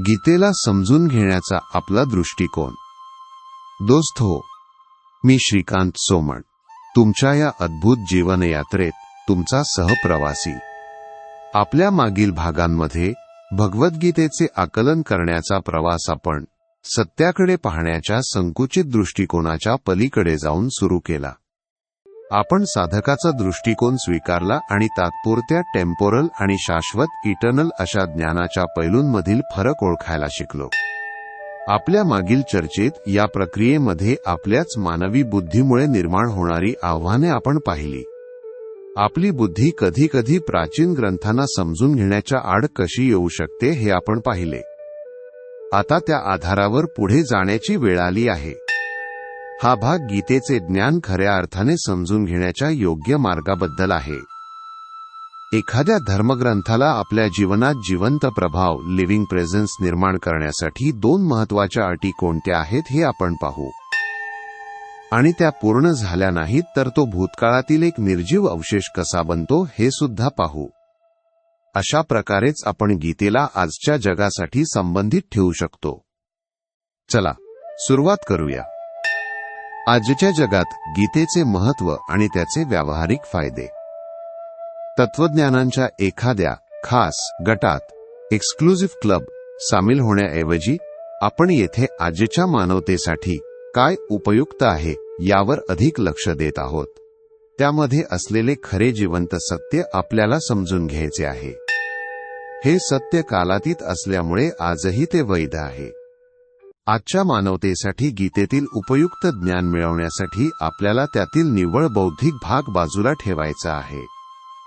गीतेला समजून घेण्याचा आपला दृष्टिकोन. दोस्त हो मी श्रीकांत सोमण. तुमच्या या अद्भुत जीवनयात्रेत तुमचा सहप्रवासी. आपल्या मागील भागांमध्ये भगवद्गीतेचे आकलन करण्याचा प्रवास आपण सत्याकडे पाहण्याच्या संकुचित दृष्टिकोनाच्या पलीकडे जाऊन सुरू केला. आपण साधकाचा दृष्टिकोन स्वीकारला आणि तात्पुरत्या टेम्पोरल आणि शाश्वत इटर्नल अशा ज्ञानाच्या पैलूंमधील फरक ओळखायला शिकलो. आपल्या मागील चर्चेत या प्रक्रियेमध्ये आपल्याच मानवी बुद्धीमुळे निर्माण होणारी आव्हाने आपण पाहिली. आपली बुद्धी कधी कधी प्राचीन ग्रंथांना समजून घेण्याच्या आड कशी येऊ शकते हे आपण पाहिले. आता त्या आधारावर पुढे जाण्याची वेळ आली आहे. हा भाग गीतेचे ज्ञान खऱ्या अर्थाने समजून घेण्याच्या योग्य मार्गाबद्दल आहे. एखाद्या धर्मग्रंथाला आपल्या जीवनात जिवंत प्रभाव लिव्हिंग प्रेझेन्स निर्माण करण्यासाठी दोन महत्त्वाच्या अटी कोणत्या आहेत हे आपण पाहू. आणि त्या पूर्ण झाल्या नाहीत तर तो भूतकाळातील एक निर्जीव अवशेष कसा बनतो हे सुद्धा पाहू. अशा प्रकारेच आपण गीतेला आजच्या जगासाठी संबंधित ठेवू शकतो. चला सुरुवात करूया. आजच्या जगात गीतेचे महत्त्व आणि त्याचे व्यावहारिक फायदे. तत्वज्ञानांच्या एखाद्या खास गटात एक्सक्लुझिव्ह क्लब सामील होण्याऐवजी आपण येथे आजच्या मानवतेसाठी काय उपयुक्त आहे यावर अधिक लक्ष देत आहोत. त्यामध्ये असलेले खरे जिवंत सत्य आपल्याला समजून घ्यायचे आहे. हे सत्य कालातीत असल्यामुळे आजही ते वैध आहे. आजच्या मानवतेसाठी गीतेतील उपयुक्त ज्ञान मिळवण्यासाठी आपल्याला त्यातील निव्वळ बौद्धिक भाग बाजूला ठेवायचा आहे.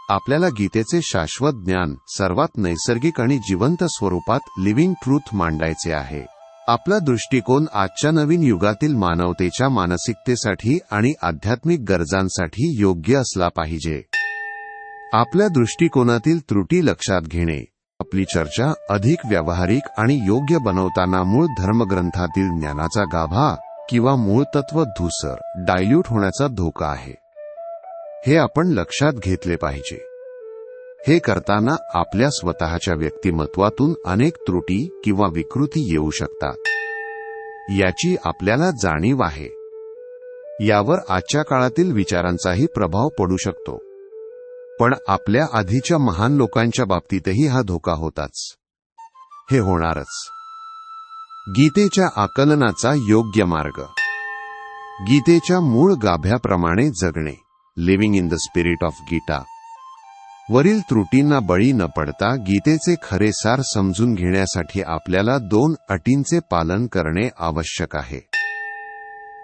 आपल्याला गीतेचे शाश्वत ज्ञान सर्वात नैसर्गिक आणि जिवंत स्वरूपात लिव्हिंग ट्रूथ मांडायचे आहे. आपला दृष्टिकोन आजच्या नवीन युगातील मानवतेच्या मानसिकतेसाठी आणि आध्यात्मिक गरजांसाठी योग्य असला पाहिजे. आपल्या दृष्टिकोनातील त्रुटी लक्षात घेणे. आपली चर्चा अधिक व्यावहारिक आणि योग्य बनवताना मूळ धर्मग्रंथातील ज्ञानाचा गाभा किंवा मूळ तत्व धुसर डायल्यूट होण्याचा धोका आहे. हे आपण लक्षात घेतले पाहिजे. हे करताना आपल्या स्वतःच्या व्यक्तिमत्वातून अनेक त्रुटी किंवा विकृती येऊ शकतात. याची आपल्याला जाणीव आहे. यावर आजच्या काळातील विचारांचाही प्रभाव पडू शकतो. पण आपल्या आधीच्या महान लोकांच्या बाबतीतही हा धोका होताच. हे होणारच. गीतेच्या आकलनाचा योग्य मार्ग. गीतेच्या मूळ गाभ्याप्रमाणे जगणे living in the spirit of Gita. वरील त्रुटींना बळी न पडता गीतेचे खरे सार समजून घेण्यासाठी आपल्याला दोन अटींचे पालन करणे आवश्यक आहे.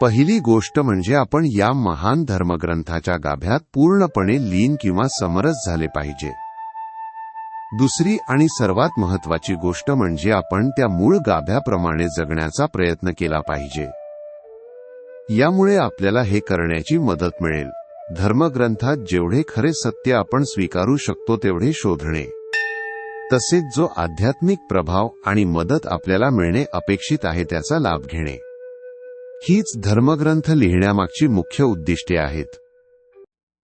पहिली गोष्ट म्हणजे आपण या महान धर्मग्रंथाच्या गाभ्यात पूर्णपणे लीन किंवा समरस झाले पाहिजे. दुसरी आणि सर्वात महत्वाची गोष्ट म्हणजे आपण त्या मूळ गाभ्याप्रमाणे जगण्याचा प्रयत्न केला पाहिजे. यामुळे आपल्याला हे करण्याची मदत मिळेल. धर्मग्रंथात जेवढे खरे सत्य आपण स्वीकारू शकतो तेवढे शोधणे. तसेच जो आध्यात्मिक प्रभाव आणि मदत आपल्याला मिळणे अपेक्षित आहे त्याचा लाभ घेणे. हीच धर्मग्रंथ लिहिण्यामागची मुख्य उद्दिष्टे आहेत.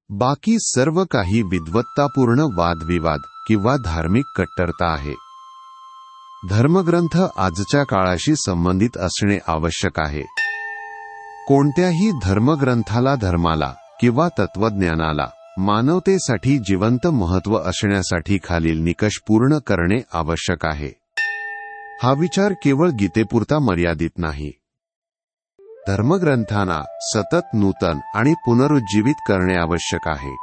बाकी सर्व काही विद्वत्तापूर्ण वादविवाद किंवा धार्मिक कट्टरता आहे. धर्मग्रंथ आजच्या काळाशी संबंधित असणे आवश्यक आहे. कोणत्याही धर्मग्रंथाला धर्माला किंवा तत्वज्ञानाला मानवतेसाठी जिवंत महत्त्व असण्यासाठी खालील निकष पूर्ण करणे आवश्यक आहे. हा विचार केवळ गीतेपुरता मर्यादित नाही. धर्मग्रंथांना सतत नूतन आणि पुनरुज्जीवित करणे आवश्यक आहे.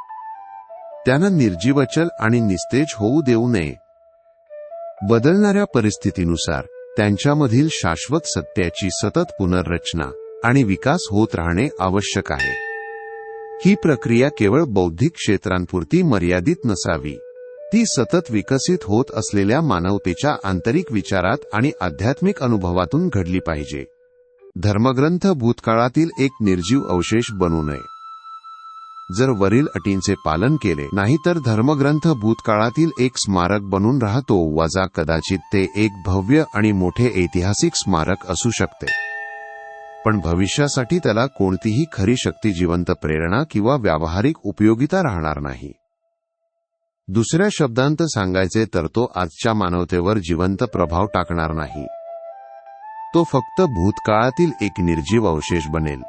त्यांना निर्जीवचल आणि निस्तेज होऊ देऊ नये. बदलणाऱ्या परिस्थितीनुसार त्यांच्यामधील शाश्वत सत्याची सतत पुनर्रचना आणि विकास होत राहणे आवश्यक आहे. ही प्रक्रिया केवळ बौद्धिक क्षेत्रांपुरती मर्यादित नसावी. ती सतत विकसित होत असलेल्या मानवतेच्या आंतरिक विचारात आणि आध्यात्मिक अनुभवातून घडली पाहिजे. धर्मग्रंथ भूतकाळातील एक निर्जीव अवशेष बनू नये. जर वरील अटींचे पालन केले नाही तर धर्मग्रंथ भूतकाळातील एक स्मारक बनून राहतो वजा कदाचित ते एक भव्य आणि मोठे ऐतिहासिक स्मारक असू शकते. पण भविष्यासाठी त्याला कोणतीही खरी शक्ती जिवंत प्रेरणा किंवा व्यावहारिक उपयोगिता राहणार नाही. दुसऱ्या शब्दांत सांगायचे तर तो आजच्या मानवतेवर जिवंत प्रभाव टाकणार नाही. तो फक्त भूतकाळातील एक निर्जीव अवशेष बनेल.